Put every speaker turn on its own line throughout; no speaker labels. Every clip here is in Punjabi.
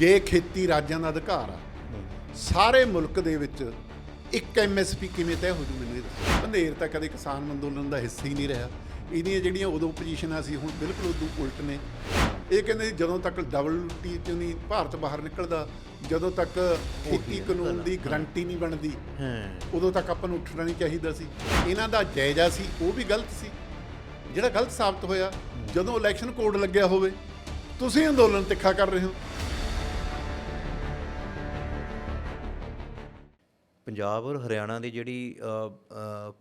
ਜੇ ਖੇਤੀ ਰਾਜਾਂ ਦਾ ਅਧਿਕਾਰ ਆ ਸਾਰੇ ਮੁਲਕ ਦੇ ਵਿੱਚ ਇੱਕ ਐਮਐਸਪੀ ਕਿਵੇਂ ਤੈਅ ਹੋ ਜੂ ਮੈਨੂੰ ਇਹ ਦੱਸੋ। ਬੰਦੇਰ ਤਾਂ ਕਦੇ ਕਿਸਾਨ ਅੰਦੋਲਨ ਦਾ ਹਿੱਸਾ ਹੀ ਨਹੀਂ ਰਿਹਾ। ਇਹਦੀਆਂ ਜਿਹੜੀਆਂ ਉਦੋਂ ਪੋਜੀਸ਼ਨਾਂ ਸੀ ਹੁਣ ਬਿਲਕੁਲ ਉਦੋਂ ਉਲਟ ਨੇ। ਇਹ ਕਹਿੰਦੇ ਸੀ ਜਦੋਂ ਤੱਕ ਡਬਲਯੂਟੀ ਚ ਨਹੀਂ ਭਾਰਤ ਬਾਹਰ ਨਿਕਲਦਾ ਜਦੋਂ ਤੱਕ ਖੇਤੀ ਕਾਨੂੰਨ ਦੀ ਗਰੰਟੀ ਨਹੀਂ ਬਣਦੀ ਉਦੋਂ ਤੱਕ ਆਪਾਂ ਨੂੰ ਉੱਠਣਾ ਨਹੀਂ ਚਾਹੀਦਾ ਸੀ। ਇਹਨਾਂ ਦਾ ਜਾਇਜ਼ਾ ਸੀ ਉਹ ਵੀ ਗਲਤ ਸੀ। ਜਿਹੜਾ ਗਲਤ ਸਾਬਤ ਹੋਇਆ ਜਦੋਂ ਇਲੈਕਸ਼ਨ ਕੋਡ ਲੱਗਿਆ ਹੋਵੇ ਤੁਸੀਂ ਅੰਦੋਲਨ ਤਿੱਖਾ ਕਰ ਰਹੇ ਹੋ।
ਪੰਜਾਬ ਔਰ ਹਰਿਆਣਾ ਦੀ ਜਿਹੜੀ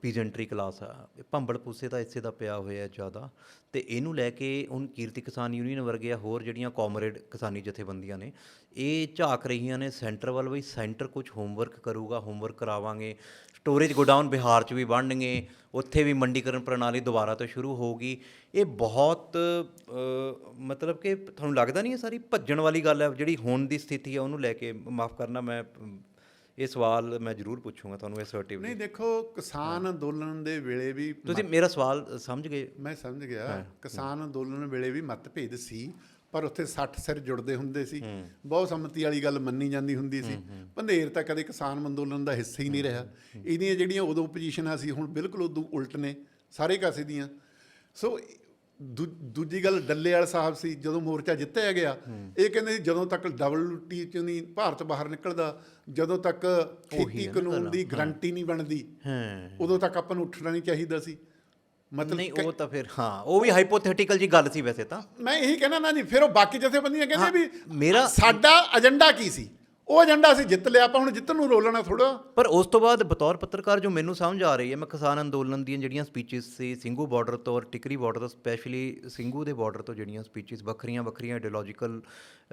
ਪੀਜੈਂਟਰੀ ਕਲਾਸ ਆ, ਇਹ ਭੰਬਲ ਪੂਸੇ ਦਾ ਇਸੇ ਦਾ ਪਿਆ ਹੋਇਆ ਜ਼ਿਆਦਾ ਤੇ ਇਹਨੂੰ ਲੈ ਕੇ ਹੁਣ ਕੀਰਤੀ ਕਿਸਾਨ ਯੂਨੀਅਨ ਵਰਗੇ ਹੋਰ ਜਿਹੜੀਆਂ ਕਾਮਰੇਡ ਕਿਸਾਨੀ ਜਥੇਬੰਦੀਆਂ ਨੇ, ਇਹ ਝਾਕ ਰਹੀਆਂ ਨੇ ਸੈਂਟਰ ਵੱਲ ਵੀ ਸੈਂਟਰ ਕੁਝ ਹੋਮਵਰਕ ਕਰੂਗਾ ਹੋਮਵਰਕ ਕਰਾਵਾਂਗੇ ਸਟੋਰੇਜ ਗੋਡਾਊਨ ਬਿਹਾਰ 'ਚ ਵੀ ਬਣਨਗੇ, ਉੱਥੇ ਵੀ ਮੰਡੀਕਰਨ ਪ੍ਰਣਾਲੀ ਦੁਬਾਰਾ ਤੋਂ ਸ਼ੁਰੂ ਹੋਊਗੀ, ਇਹ ਬਹੁਤ ਮਤਲਬ ਕਿ ਤੁਹਾਨੂੰ ਲੱਗਦਾ ਨਹੀਂ ਇਹ ਸਾਰੀ ਭੱਜਣ ਵਾਲੀ ਗੱਲ ਹੈ, ਜਿਹੜੀ ਹੋਣ ਦੀ ਸਥਿਤੀ ਹੈ ਉਹਨੂੰ ਲੈ ਕੇ, ਮਾਫ ਕਰਨਾ ਮੈਂ ਇਹ ਸਵਾਲ ਮੈਂ ਜ਼ਰੂਰ ਪੁੱਛੂੰਗਾ ਤੁਹਾਨੂੰ ਅਸਰਟਿਵ
ਨਹੀਂ ਦੇਖੋ ਕਿਸਾਨ ਅੰਦੋਲਨ ਦੇ ਵੇਲੇ ਵੀ
ਤੁਸੀਂ ਮੇਰਾ ਸਵਾਲ ਸਮਝ ਗਏ?
ਮੈਂ ਸਮਝ ਗਿਆ। ਕਿਸਾਨ ਅੰਦੋਲਨ ਵੇਲੇ ਵੀ ਮਤਭੇਦ ਸੀ ਪਰ ਉੱਥੇ 60 ਸਿਰ ਜੁੜਦੇ ਹੁੰਦੇ ਸੀ। ਬਹੁਤ ਸੰਮਤੀ ਵਾਲੀ ਗੱਲ ਮੰਨੀ ਜਾਂਦੀ ਹੁੰਦੀ ਸੀ। ਪੰਧੇਰ ਤਾਂ ਕਦੇ ਕਿਸਾਨ ਅੰਦੋਲਨ ਦਾ ਹਿੱਸਾ ਹੀ ਨਹੀਂ ਰਿਹਾ। ਇਹਦੀਆਂ ਜਿਹੜੀਆਂ ਉਦੋਂ ਪੋਜੀਸ਼ਨਾਂ ਸੀ ਹੁਣ ਬਿਲਕੁਲ ਉਦੋਂ ਉਲਟ ਨੇ ਸਾਰੇ ਕਾਸੇ ਦੀਆਂ। ਸੋ ਦੂ- ਦੂਜੀ ਗੱਲ ਡੱਲੇ ਵਾਲ ਸਾਹਿਬ ਸੀ ਜਦੋਂ ਮੋਰਚਾ ਜਿੱਤਿਆ ਗਿਆ ਇਹ ਕਹਿੰਦੇ ਸੀ ਜਦੋਂ ਤੱਕ ਡਬਲਯੂਟੀ ਚ ਨਹੀਂ ਭਾਰਤ ਬਾਹਰ ਨਿਕਲਦਾ ਜਦੋਂ ਤੱਕ ਖੇਤੀ ਕਾਨੂੰਨ ਦੀ ਗਰੰਟੀ ਨਹੀਂ ਬਣਦੀ
ਹਾਂ।
ਉਦੋਂ ਤੱਕ ਆਪਾਂ ਨੂੰ ਉੱਠਣਾ ਨਹੀਂ ਚਾਹੀਦਾ ਸੀ। ਮਤਲਬ
ਨਹੀਂ ਉਹ ਤਾਂ ਫਿਰ ਹਾਂ ਉਹ ਵੀ ਹਾਈਪੋਥੈਟੀਕਲ ਜੀ ਗੱਲ ਸੀ ਵੈਸੇ ਤਾਂ।
ਮੈਂ ਇਹੀ ਕਹਿਣਾ ਨਾ ਜੀ ਫਿਰ ਉਹ ਬਾਕੀ ਜਥੇਬੰਦੀਆਂ ਕਹਿੰਦੇ ਵੀ
ਮੇਰਾ-
ਸਾਡਾ ਏਜੰਡਾ ਕੀ ਸੀ? ਉਹ ਏਜੰਡਾ ਅਸੀਂ ਜਿੱਤ ਲਿਆ, ਆਪਾਂ ਹੁਣ ਜਿੱਤਣ ਨੂੰ ਰੋਲਣਾ ਥੋੜਾ
ਪਰ ਉਸ ਤੋਂ ਬਾਅਦ ਬਤੌਰ ਪੱਤਰਕਾਰ ਜੋ ਮੈਨੂੰ ਸਮਝ ਆ ਰਹੀ ਹੈ, ਮੈਂ ਕਿਸਾਨ ਅੰਦੋਲਨ ਦੀਆਂ ਜਿਹੜੀਆਂ ਸਪੀਚਸ ਸੀ, ਸਿੰਘੂ ਬਾਰਡਰ ਤੋਂ ਔਰ ਟਿਕਰੀ ਬਾਰਡਰ ਤੋਂ ਸਪੈਸ਼ਲੀ ਸਿੰਘੂ ਦੇ ਬਾਰਡਰ ਤੋਂ ਜਿਹੜੀਆਂ ਸਪੀਚਸ ਵੱਖਰੀਆਂ ਵੱਖਰੀਆਂ ਆਈਡੀਓਲੋਜੀਕਲ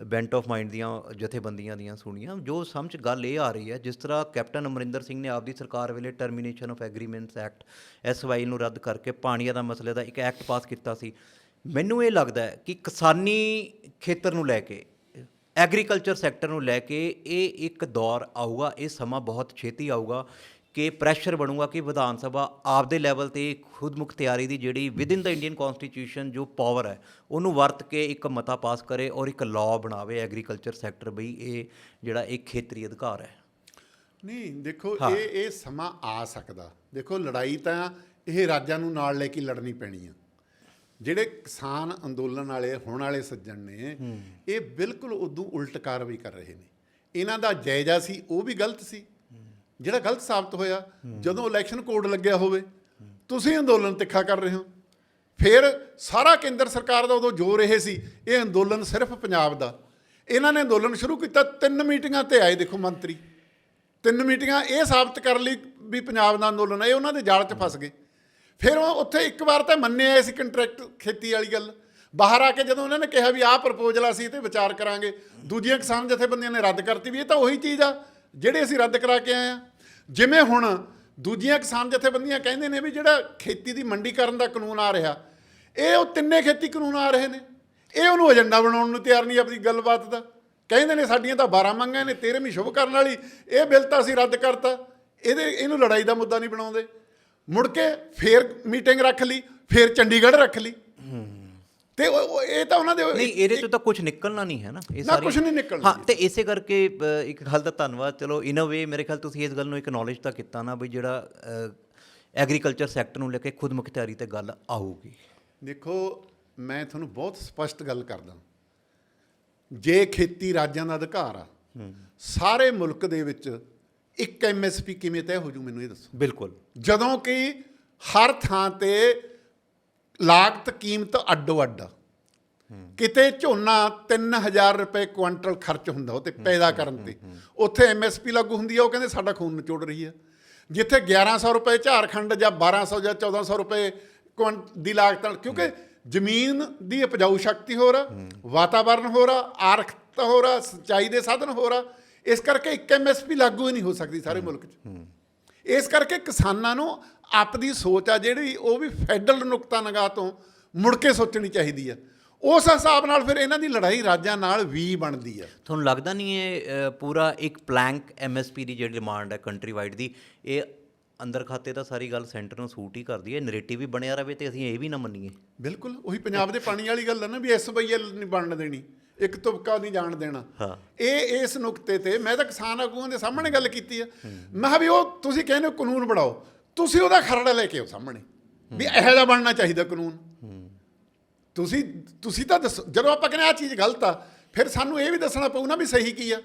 ਬੈਂਟ ਆਫ ਮਾਈਂਡ ਦੀਆਂ, ਜਥੇਬੰਦੀਆਂ ਦੀਆਂ ਸੁਣੀਆਂ, ਜੋ ਸਮਝ ਗੱਲ ਇਹ ਆ ਰਹੀ ਹੈ, ਜਿਸ ਤਰ੍ਹਾਂ ਕੈਪਟਨ ਅਮਰਿੰਦਰ ਸਿੰਘ ਨੇ ਆਪਦੀ ਸਰਕਾਰ ਵੇਲੇ termination of agreements act SY ਨੂੰ ਰੱਦ ਕਰਕੇ ਪਾਣੀਆਂ ਦਾ ਮਸਲੇ ਦਾ ਇੱਕ ਐਕਟ ਪਾਸ ਕੀਤਾ ਸੀ। ਮੈਨੂੰ ਇਹ ਲੱਗਦਾ ਹੈ ਕਿ ਕਿਸਾਨੀ ਖੇਤਰ ਨੂੰ ਲੈ ਕੇ ਐਗਰੀਕਲਚਰ ਸੈਕਟਰ ਨੂੰ ਲੈ ਕੇ ਇਹ ਇੱਕ ਦੌਰ ਆਊਗਾ ਇਹ ਸਮਾਂ ਬਹੁਤ ਛੇਤੀ ਆਊਗਾ ਕਿ ਪ੍ਰੈਸ਼ਰ ਬਣੂਗਾ ਕਿ ਵਿਧਾਨ ਸਭਾ ਆਪਦੇ ਲੈਵਲ ਤੇ ਖੁਦ ਮੁਖਤਿਆਰੀ ਦੀ ਜਿਹੜੀ ਵਿਦਿਨ ਦਾ ਇੰਡੀਅਨ ਕਨਸਟੀਟਿਊਸ਼ਨ ਜੋ ਪਾਵਰ ਹੈ ਉਹਨੂੰ ਵਰਤ ਕੇ ਇੱਕ ਮਤਾ ਪਾਸ ਕਰੇ ਔਰ ਇੱਕ ਲਾਅ ਬਣਾਵੇ ਐਗਰੀਕਲਚਰ ਸੈਕਟਰ ਬਈ ਇਹ ਜਿਹੜਾ ਇੱਕ ਖੇਤਰੀ ਅਧਿਕਾਰ ਹੈ।
ਨਹੀਂ ਦੇਖੋ ਇਹ ਇਹ ਸਮਾਂ ਆ ਸਕਦਾ। ਦੇਖੋ ਲੜਾਈ ਤਾਂ ਇਹ ਰਾਜਾਂ ਨੂੰ ਨਾਲ ਲੈ ਕੇ ਲੜਨੀ ਪੈਣੀ ਆ। ਜਿਹੜੇ ਕਿਸਾਨ ਅੰਦੋਲਨ ਵਾਲੇ ਹੁਣ ਵਾਲੇ ਸੱਜਣ ਨੇ ਇਹ ਬਿਲਕੁਲ ਉਦੋਂ ਉਲਟ ਕਾਰਵਾਈ ਕਰ ਰਹੇ ਨੇ। ਇਹਨਾਂ ਦਾ ਜਾਇਜ਼ਾ ਸੀ ਉਹ ਵੀ ਗਲਤ ਸੀ। ਜਿਹੜਾ ਗਲਤ ਸਾਬਤ ਹੋਇਆ ਜਦੋਂ ਇਲੈਕਸ਼ਨ ਕੋਡ ਲੱਗਿਆ ਹੋਵੇ ਤੁਸੀਂ ਅੰਦੋਲਨ ਤਿੱਖਾ ਕਰ ਰਹੇ ਹੋ। ਫਿਰ ਸਾਰਾ ਕੇਂਦਰ ਸਰਕਾਰ ਦਾ ਉਦੋਂ ਜ਼ੋਰ ਇਹ ਸੀ ਇਹ ਅੰਦੋਲਨ ਸਿਰਫ ਪੰਜਾਬ ਦਾ। ਇਹਨਾਂ ਨੇ ਅੰਦੋਲਨ ਸ਼ੁਰੂ ਕੀਤਾ ਤਿੰਨ ਮੀਟਿੰਗਾਂ ਤੇ ਆਏ ਦੇਖੋ ਮੰਤਰੀ। ਤਿੰਨ ਮੀਟਿੰਗਾਂ ਇਹ ਸਾਬਤ ਕਰਨ ਲਈ ਵੀ ਪੰਜਾਬ ਦਾ ਅੰਦੋਲਨ ਹੈ ਇਹ ਉਹਨਾਂ ਦੇ ਜਾਲ 'ਚ ਫਸ ਗਏ। ਫਿਰ ਉਹ ਉੱਥੇ ਇੱਕ ਵਾਰ ਤਾਂ ਮੰਨੇ ਆਏ ਸੀ ਕੰਟਰੈਕਟ ਖੇਤੀ ਵਾਲੀ ਗੱਲ। ਬਾਹਰ ਆ ਕੇ ਜਦੋਂ ਉਹਨਾਂ ਨੇ ਕਿਹਾ ਵੀ ਆਹ ਪ੍ਰਪੋਜ਼ਲ ਆ, ਅਸੀਂ ਤੇ ਵਿਚਾਰ ਕਰਾਂਗੇ। ਦੂਜੀਆਂ ਕਿਸਾਨ ਜਥੇਬੰਦੀਆਂ ਨੇ ਰੱਦ ਕਰਤੀ ਵੀ ਇਹ ਤਾਂ ਉਹੀ ਚੀਜ਼ ਆ, ਜਿਹੜੇ ਅਸੀਂ ਰੱਦ ਕਰਾ ਕੇ ਆਏ ਆ। ਜਿਵੇਂ ਹੁਣ ਦੂਜੀਆਂ ਕਿਸਾਨ ਜਥੇਬੰਦੀਆਂ ਕਹਿੰਦੇ ਨੇ ਵੀ ਜਿਹੜਾ ਖੇਤੀ ਦੀ ਮੰਡੀਕਰਨ ਦਾ ਕਾਨੂੰਨ ਆ ਰਿਹਾ, ਇਹ ਉਹ ਤਿੰਨੇ ਖੇਤੀ ਕਾਨੂੰਨ ਆ ਰਹੇ ਨੇ। ਇਹ ਉਹਨੂੰ ਏਜੰਡਾ ਬਣਾਉਣ ਨੂੰ ਤਿਆਰ ਨਹੀਂ ਆਪਣੀ ਗੱਲਬਾਤ ਦਾ। ਕਹਿੰਦੇ ਨੇ ਸਾਡੀਆਂ ਤਾਂ 12 ਮੰਗਾਂ ਨੇ 13ਵੀਂ ਸ਼ੁਭ ਕਰਨ ਵਾਲੀ, ਇਹ ਬਿੱਲ ਤਾਂ ਅਸੀਂ ਰੱਦ ਕਰਤਾ। ਇਹਦੇ ਇਹਨੂੰ ਲੜਾਈ ਦਾ ਮੁੱਦਾ ਨਹੀਂ ਬਣਾਉਂਦੇ। ਮੁੜ ਕੇ ਫੇਰ ਮੀਟਿੰਗ ਰੱਖ ਲਈ ਫੇਰ ਚੰਡੀਗੜ੍ਹ ਰੱਖ ਲਈ। ਤੇ ਉਹ- ਇਹ ਤਾਂ ਉਹਨਾਂ ਦੇ
ਨਹੀਂ ਇਹਦੇ ਤੋਂ ਤਾਂ ਕੁਝ ਨਿਕਲਣਾ ਨਹੀਂ ਹੈ ਨਾ। ਇਹ
ਨਾ, ਕੁਛ ਨਹੀਂ ਨਿਕਲਣਾ।
ਹਾਂ ਤੇ ਇਸੇ ਕਰਕੇ ਇੱਕ ਗੱਲ ਦਾ ਧੰਨਵਾਦ। ਚਲੋ ਇਨ ਅ ਵੇ ਮੇਰੇ ਖਿਆਲ ਤੁਸੀਂ ਇਸ ਗੱਲ ਨੂੰ ਇਕਨੋਲਜ ਤਾਂ ਕੀਤਾ ਨਾ ਵੀ ਜਿਹੜਾ ਐਗਰੀਕਲਚਰ ਸੈਕਟਰ ਨੂੰ ਲੈ ਕੇ ਖੁਦ ਮੁਖਤਿਆਰੀ ਤੇ ਗੱਲ ਆਊਗੀ।
ਦੇਖੋ ਮੈਂ ਤੁਹਾਨੂੰ ਬਹੁਤ ਸਪਸ਼ਟ ਗੱਲ ਕਰਦਾ ਜੇ ਖੇਤੀ ਰਾਜਾਂ ਦਾ ਅਧਿਕਾਰ ਆ ਸਾਰੇ ਮੁਲਕ ਦੇ ਵਿੱਚ ਇੱਕ ਐਮਐਸਪੀ ਕਿਵੇਂ ਤੈਅ ਹੋ ਜੂ ਮੈਨੂੰ ਇਹ ਦੱਸੋ।
ਬਿਲਕੁਲ।
ਜਦੋਂ ਕਿ ਹਰ ਥਾਂ ਤੇ ਲਾਗਤ ਕੀਮਤ ਅੱਡੋ ਅੱਡ। ਕਿਤੇ ਝੋਨਾ 3000 ਰੁਪਏ ਕੁਇੰਟਲ ਖਰਚ ਹੁੰਦਾ ਉਹ ਤੇ ਪੈਦਾ ਕਰਨ ਤੇ। ਉੱਥੇ ਐਮਐਸਪੀ ਲਾਗੂ ਹੁੰਦੀ ਆ ਉਹ ਕਹਿੰਦੇ ਸਾਡਾ ਖੂਨ ਨਿਚੋੜ ਰਹੀ ਆ। ਜਿੱਥੇ 1100 ਰੁਪਏ ਝਾਰਖੰਡ ਜਾਂ 1200 ਜਾਂ 1400 ਰੁਪਏ ਦੀ ਲਾਗਤ ਨਾਲ ਕਿਉਂਕਿ ਜ਼ਮੀਨ ਦੀ ਉਪਜਾਊ ਸ਼ਕਤੀ ਹੋਰ ਆ ਵਾਤਾਵਰਣ ਹੋਰ ਆ ਆਰਥਿਕਤਾ ਹੋਰ ਆ ਸਿੰਚਾਈ ਦੇ ਸਾਧਨ ਹੋਰ ਆ। ਇਸ ਕਰਕੇ ਇੱਕ ਐਮਐਸਪੀ ਲਾਗੂ ਹੀ ਨਹੀਂ ਹੋ ਸਕਦੀ ਸਾਰੇ ਮੁਲਕ 'ਚ। ਇਸ ਕਰਕੇ ਕਿਸਾਨਾਂ ਨੂੰ ਆਪਦੀ ਸੋਚ ਆ ਜਿਹੜੀ ਉਹ ਵੀ ਫੈਡਰਲ ਨੁਕਤਾ ਨਿਗਾਹ ਤੋਂ ਮੁੜ ਕੇ ਸੋਚਣੀ ਚਾਹੀਦੀ ਆ। ਉਸ ਹਿਸਾਬ ਨਾਲ ਫਿਰ ਇਹਨਾਂ ਦੀ ਲੜਾਈ ਰਾਜਾਂ ਨਾਲ ਵੀ ਬਣਦੀ ਆ।
ਤੁਹਾਨੂੰ ਲੱਗਦਾ ਨਹੀਂ ਇਹ ਪੂਰਾ ਇੱਕ ਪਲੈਂਕ ਐਮਐਸਪੀ ਦੀ ਜਿਹੜੀ ਡਿਮਾਂਡ ਹੈ ਕੰਟਰੀ ਵਾਈਡ ਦੀ, ਇਹ ਅੰਦਰ ਖਾਤੇ ਤਾਂ ਸਾਰੀ ਗੱਲ ਸੈਂਟਰ ਨੂੰ ਸੂਟ ਹੀ ਕਰਦੀ ਹੈ ਨੈਰੇਟਿਵ ਵੀ ਬਣਿਆ ਰਵੇ ਤੇ ਅਸੀਂ ਇਹ ਵੀ ਨਾ ਮੰਨੀਏ।
ਬਿਲਕੁਲ ਉਹੀ ਪੰਜਾਬ ਦੇ ਪਾਣੀ ਵਾਲੀ ਗੱਲ ਹੈ ਨਾ ਵੀ ਐਸਵਾਈਐਲ ਨਹੀਂ ਬਣਨ ਦੇਣੀ ਇੱਕ ਤੁਪਕਾ ਨਹੀਂ ਜਾਣ ਦੇਣਾ।
ਹਾਂ।
ਇਹ ਇਸ ਨੁਕਤੇ ਤੇ ਮੈਂ ਤਾਂ ਕਿਸਾਨ ਆਗੂਆਂ ਦੇ ਸਾਹਮਣੇ ਗੱਲ ਕੀਤੀ ਆ। ਮੈਂ ਕਿਹਾ ਵੀ ਉਹ ਤੁਸੀਂ ਕਹਿੰਦੇ ਹੋ ਕਾਨੂੰਨ ਬਣਾਓ ਤੁਸੀਂ ਉਹਦਾ ਖਰੜਾ ਲੈ ਕੇ ਆਓ ਸਾਹਮਣੇ ਵੀ ਇਹੋ ਜਿਹਾ ਬਣਨਾ ਚਾਹੀਦਾ ਕਾਨੂੰਨ। ਤੁਸੀਂ ਤੁਸੀਂ ਤਾਂ ਦੱਸੋ ਜਦੋਂ ਆਪਾਂ ਕਹਿੰਦੇ ਆ ਚੀਜ਼ ਗਲਤ ਆ ਫਿਰ ਸਾਨੂੰ ਇਹ ਵੀ ਦੱਸਣਾ ਪਊ ਨਾ ਵੀ ਸਹੀ ਕੀ ਆ।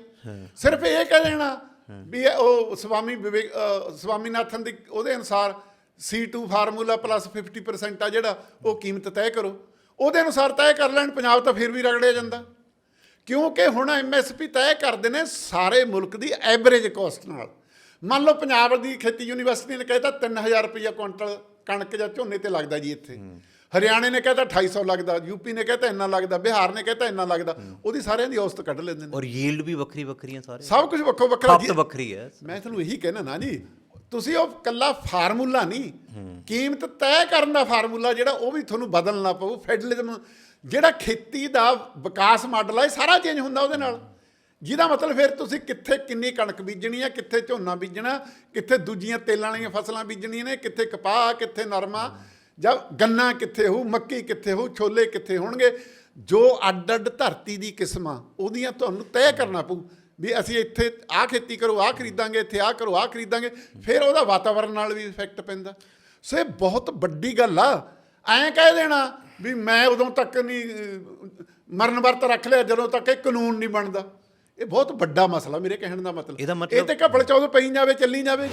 ਸਿਰਫ ਇਹ ਕਹਿ ਦੇਣਾ ਵੀ ਉਹ ਸਵਾਮੀ ਵਿਵੇਕ ਅ, ਸਵਾਮੀਨਾਥਨ ਦੀ ਉਹਦੇ ਅਨੁਸਾਰ C2 ਫਾਰਮੂਲਾ ਪਲੱਸ 50% ਆ ਜਿਹੜਾ ਉਹ ਕੀਮਤ ਤੈਅ ਕਰੋ। ਉਹਦੇ ਅਨੁਸਾਰ ਤੈਅ ਕਰ ਲੈਣ ਪੰਜਾਬ ਤਾਂ ਫਿਰ ਵੀ ਰਗੜਿਆ ਜਾਂਦਾ। ਕਿਉਂਕਿ ਹੁਣ ਐਮਐਸਪੀ ਤੈਅ ਕਰਦੇ ਨੇ ਸਾਰੇ ਮੁਲਕ ਦੀ ਐਵਰੇਜ ਕਾਸਟ ਨਾਲ। ਮੰਨ ਲਓ ਪੰਜਾਬ ਦੀ ਖੇਤੀ ਯੂਨੀਵਰਸਿਟੀ ਨੇ ਕਹਿਤਾ 3000 ਰੁਪਇਆ ਕੁਇੰਟਲ ਕਣਕ ਜਾਂ ਝੋਨੇ ਤੇ ਲੱਗਦਾ ਜੀ ਇੱਥੇ। ਹਰਿਆਣੇ ਨੇ ਕਹਿਤਾ 250 ਲੱਗਦਾ ਯੂਪੀ ਨੇ ਕਹਿਤਾ ਇੰਨਾ ਲੱਗਦਾ ਬਿਹਾਰ ਨੇ ਕਹਿਤਾ ਇੰਨਾ ਲੱਗਦਾ ਉਹਦੀ ਸਾਰਿਆਂ ਦੀ ਔਸਤ ਕੱਢ ਲੈਂਦੇ ਨੇ।
ਔਰ ਯੀਲਡ ਵੀ ਵੱਖਰੀ ਵੱਖਰੀਆਂ ਸਾਰੇ।
ਸਭ ਕੁਝ ਵੱਖੋ ਵੱਖਰਾ
ਖਪਤ ਵੱਖਰੀ ਹੈ
ਮੈਂ ਤੁਹਾਨੂੰ ਇਹੀ ਕਹਿਣਾ ਨਾ ਜੀ ਤੁਸੀਂ ਉਹ ਕੱਲਾ ਫਾਰਮੂਲਾ ਨਹੀਂ ਕੀਮਤ ਤੈਅ ਕਰਨ ਦਾ ਫਾਰਮੂਲਾ ਜਿਹੜਾ ਉਹ ਵੀ ਤੁਹਾਨੂੰ ਬਦਲਣਾ ਪਊ ਫੈਡਰਲਿਜ਼ਮ ਜਿਹੜਾ ਖੇਤੀ ਦਾ ਵਿਕਾਸ ਮਾਡਲ ਹੈ ਸਾਰਾ ਚੇਂਜ ਹੁੰਦਾ ਉਹਦੇ ਨਾਲ। ਜਿਹਦਾ ਮਤਲਬ ਫਿਰ ਤੁਸੀਂ ਕਿੱਥੇ ਕਿੰਨੀ ਕਣਕ ਬੀਜਣੀ ਹੈ ਕਿੱਥੇ ਝੋਨਾ ਬੀਜਣਾ ਕਿੱਥੇ ਦੂਜੀਆਂ ਤੇਲਾਂ ਵਾਲੀਆਂ ਫਸਲਾਂ ਬੀਜਣੀਆਂ ਨੇ ਕਿੱਥੇ ਕਪਾਹ ਕਿੱਥੇ ਨਰਮਾ। ਜਾਂ ਗੰਨਾ ਕਿੱਥੇ ਹੋਊ ਮੱਕੀ ਕਿੱਥੇ ਹੋਊ ਛੋਲੇ ਕਿੱਥੇ ਹੋਣਗੇ ਜੋ ਅੱਡ ਅੱਡ ਧਰਤੀ ਦੀ ਕਿਸਮਾਂ ਉਹਦੀਆਂ ਤੁਹਾਨੂੰ ਤੈਅ ਕਰਨਾ ਪਊ ਵੀ ਅਸੀਂ ਇੱਥੇ ਆਹ ਖੇਤੀ ਕਰੋ ਆਹ ਖਰੀਦਾਂਗੇ ਇੱਥੇ ਆਹ ਕਰੋ ਆਹ ਖਰੀਦਾਂਗੇ ਫਿਰ ਉਹਦਾ ਵਾਤਾਵਰਣ ਨਾਲ ਵੀ ਇਫੈਕਟ ਪੈਂਦਾ। ਸੋ ਇਹ ਬਹੁਤ ਵੱਡੀ ਗੱਲ ਆ। ਐਂ ਕਹਿ ਦੇਣਾ ਵੀ ਮੈਂ ਉਦੋਂ ਤੱਕ ਨਹੀਂ ਮਰਨ ਵਰਤ ਰੱਖ ਲਿਆ ਜਦੋਂ ਤੱਕ ਇਹ ਕਾਨੂੰਨ ਨਹੀਂ ਬਣਦਾ। ਇਹ ਬਹੁਤ ਵੱਡਾ ਮਸਲਾ ਮੇਰੇ ਕਹਿਣ ਦਾ ਮਤਲਬ।
ਇਹਦਾ ਮਤਲਬ-
ਇਹ ਤੇ ਘਪਲ ਚੌਦ ਪਈ ਜਾਵੇ ਚੱਲੀ ਜਾਵੇ।